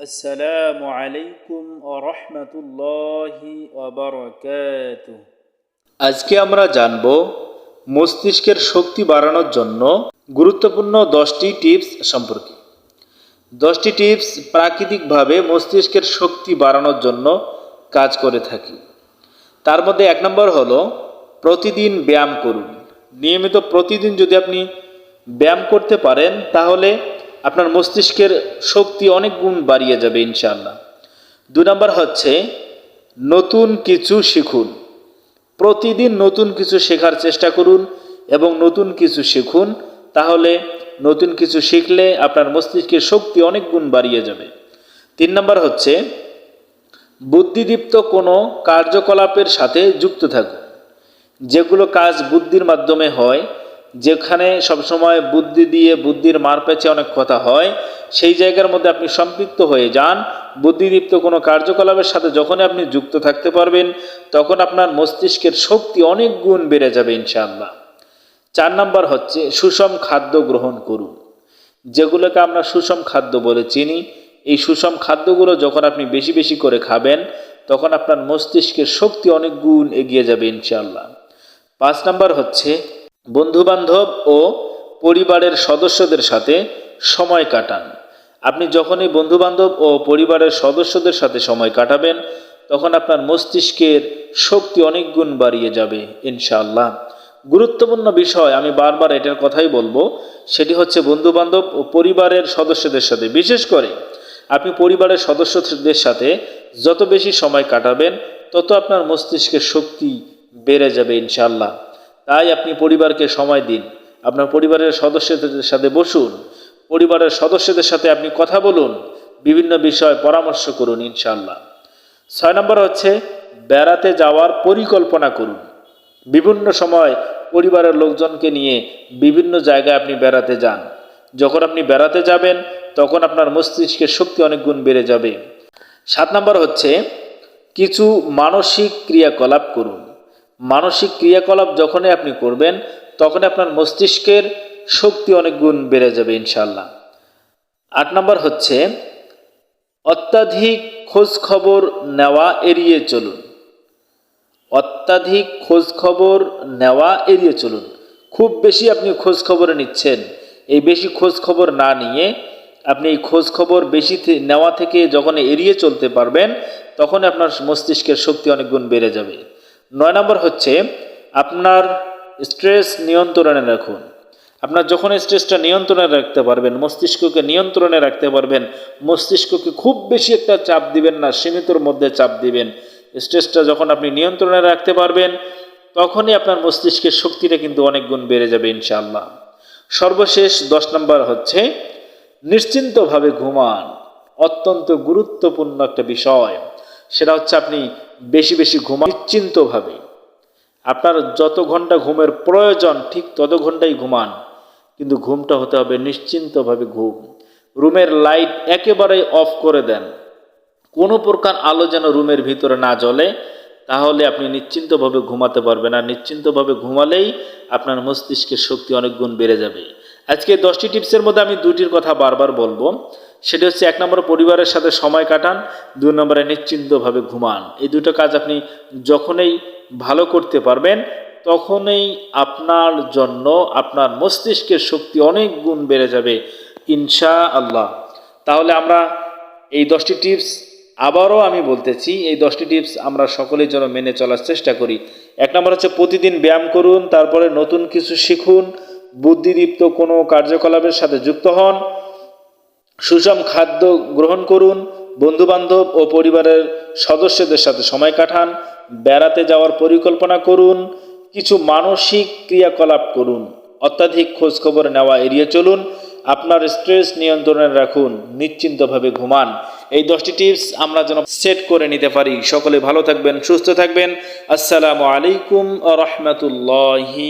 আসসালামু আলাইকুম ও আজকে আমরা জানব মস্তিষ্কের শক্তি বাড়ানোর জন্য গুরুত্বপূর্ণ দশটি টিপস সম্পর্কে। দশটি টিপস প্রাকৃতিকভাবে মস্তিষ্কের শক্তি বাড়ানোর জন্য কাজ করে থাকি। তার মধ্যে এক নম্বর হলো প্রতিদিন ব্যায়াম করুন। নিয়মিত প্রতিদিন যদি আপনি ব্যায়াম করতে পারেন তাহলে আপনার মস্তিষ্কের শক্তি অনেক গুণ বাড়িয়ে যাবে, ইনশাআল্লাহ। দু নম্বর হচ্ছে, নতুন কিছু শিখুন। প্রতিদিন নতুন কিছু শেখার চেষ্টা করুন এবং নতুন কিছু শিখুন, তাহলে নতুন কিছু শিখলে আপনার মস্তিষ্কের শক্তি অনেক গুণ বাড়িয়ে যাবে। তিন নম্বর হচ্ছে, বুদ্ধিদীপ্ত কোনো কার্যকলাপের সাথে যুক্ত থাকুন। যেগুলো কাজ বুদ্ধির মাধ্যমে হয় যেখানে সবসময় বুদ্ধি দিয়ে বুদ্ধির মার অনেক কথা হয়, সেই জায়গার মধ্যে আপনি সম্পৃক্ত হয়ে যান। বুদ্ধিদীপ্ত কোনো কার্যকলাপের সাথে যখনই আপনি যুক্ত থাকতে পারবেন, তখন আপনার মস্তিষ্কের শক্তি অনেক গুণ বেড়ে যাবে ইনশাআল্লাহ। চার নাম্বার হচ্ছে সুষম খাদ্য গ্রহণ করুন। যেগুলোকে আমরা সুষম খাদ্য বলে চিনি, এই সুষম খাদ্যগুলো যখন আপনি বেশি বেশি করে খাবেন, তখন আপনার মস্তিষ্কের শক্তি অনেক গুণ এগিয়ে যাবে ইনশাআল্লাহ। পাঁচ নাম্বার হচ্ছে বন্ধুবান্ধব ও পরিবারের সদস্যদের সাথে সময় কাটান। আপনি যখনই বন্ধুবান্ধব ও পরিবারের সদস্যদের সাথে সময় কাটাবেন, তখন আপনার মস্তিষ্কের শক্তি অনেক গুণ বাড়িয়ে যাবে, ইনশাআল্লাহ। গুরুত্বপূর্ণ বিষয়, আমি বারবার এটার কথাই বলব, সেটি হচ্ছে বন্ধুবান্ধব ও পরিবারের সদস্যদের সাথে। বিশেষ করে, আপনি পরিবারের সদস্যদের সাথে যত বেশি সময় কাটাবেন, তত আপনার মস্তিষ্কের শক্তি বেড়ে যাবে, ইনশাআল্লাহ। তাই আপনি পরিবারকে সময় দিন। আপনার পরিবারের সদস্যদের সাথে বসুন। পরিবারের সদস্যদের সাথে আপনি কথা বলুন। বিভিন্ন বিষয় পরামর্শ করুন ইনশাল্লাহ ছয় নম্বর হচ্ছে, বেড়াতে যাওয়ার পরিকল্পনা করুন। বিভিন্ন সময় পরিবারের লোকজনকে নিয়ে বিভিন্ন জায়গায় আপনি বেড়াতে যান। যখন আপনি বেড়াতে যাবেন, তখন আপনার মস্তিষ্কের শক্তি অনেক গুণ বেড়ে যাবে। সাত নম্বর হচ্ছে, কিছু মানসিক ক্রিয়াকলাপ করুন। মানসিক ক্রিয়াকলাপ যখনই আপনি করবেন তখন আপনার মস্তিষ্কের শক্তি অনেক গুণ বেড়ে যাবে ইনশাল্লাহ আট নম্বর হচ্ছে, অত্যাধিক খোঁজ খবর নেওয়া এড়িয়ে চলুন। অত্যাধিক খোঁজ খবর নেওয়া এড়িয়ে চলুন। খুব বেশি আপনি খোঁজ খবরে নিচ্ছেন, এই বেশি খোঁজ খবর না নিয়ে আপনি এই খোঁজ খবর বেশি নেওয়া থেকে যখন এড়িয়ে চলতে পারবেন তখন আপনার মস্তিষ্কের শক্তি অনেক গুণ বেড়ে যাবে। নয় নম্বর হচ্ছে আপনার স্ট্রেস নিয়ন্ত্রণে রাখুন। আপনার যখন স্ট্রেসটা নিয়ন্ত্রণে রাখতে পারবেন, মস্তিষ্ককে নিয়ন্ত্রণে রাখতে পারবেন, মস্তিষ্ককে খুব বেশি একটা চাপ দিবেন না, সীমিতর মধ্যে চাপ দিবেন। স্ট্রেসটা যখন আপনি নিয়ন্ত্রণে রাখতে পারবেন, তখনই আপনার মস্তিষ্কের শক্তিটা কিন্তু অনেক গুণ বেড়ে যাবে ইনশাআল্লাহ। সর্বশেষ দশ নম্বর হচ্ছে, নিশ্চিন্তভাবে ঘুমান। অত্যন্ত গুরুত্বপূর্ণ একটা বিষয়। সেটা হচ্ছে আপনি বেশি বেশি ঘুমান নিশ্চিন্তভাবে। আপনার যত ঘণ্টা ঘুমের প্রয়োজন, ঠিক তত ঘন্টাই ঘুমান। কিন্তু ঘুমটা হতে হবে নিশ্চিন্তভাবে ঘুম। রুমের লাইট একেবারেই অফ করে দেন। কোনো প্রকার আলো যেন রুমের ভিতরে না জ্বলে, তাহলে আপনি নিশ্চিন্তভাবে ঘুমাতে পারবেন। আর নিশ্চিন্তভাবে ঘুমালেই আপনার মস্তিষ্কের শক্তি অনেক গুণ বেড়ে যাবে। আজকে দশটি টিপসের মধ্যে আমি দুটির কথা বারবার বলব। সেটি হচ্ছে এক নম্বর পরিবারের সাথে সময় কাটান, দুই নম্বরে নিশ্চিন্তভাবে ঘুমান। এই দুটো কাজ আপনি যখনই ভালো করতে পারবেন, তখনই আপনার জন্য, আপনার মস্তিষ্কের শক্তি অনেক গুণ বেড়ে যাবে ইনশা আল্লাহ তাহলে আমরা এই দশটি টিপস আবারও আমি বলতেছি, এই দশটি টিপস আমরা সকলের জন্য মেনে চলার চেষ্টা করি। এক নম্বর হচ্ছে প্রতিদিন ব্যায়াম করুন, তারপরে নতুন কিছু শিখুন, বুদ্ধিদীপ্ত কোনো কার্যকলাপের সাথে যুক্ত হন সুষম খাদ্য গ্রহণ করুন, বন্ধুবান্ধব ও পরিবারের সদস্যদের সাথে সময় কাটান, বেড়াতে যাওয়ার পরিকল্পনা করুন, কিছু মানসিক ক্রিয়াকলাপ করুন, অত্যাধিক খোঁজখবর নেওয়া এড়িয়ে চলুন, আপনার স্ট্রেস নিয়ন্ত্রণে রাখুন, নিশ্চিন্তভাবে ঘুমান। এই দশটি টিপস আমরা যেন সেট করে নিতে পারি। সকলে ভালো থাকবেন, সুস্থ থাকবেন। আসসালামু আলাইকুম রহমতুল্লাহি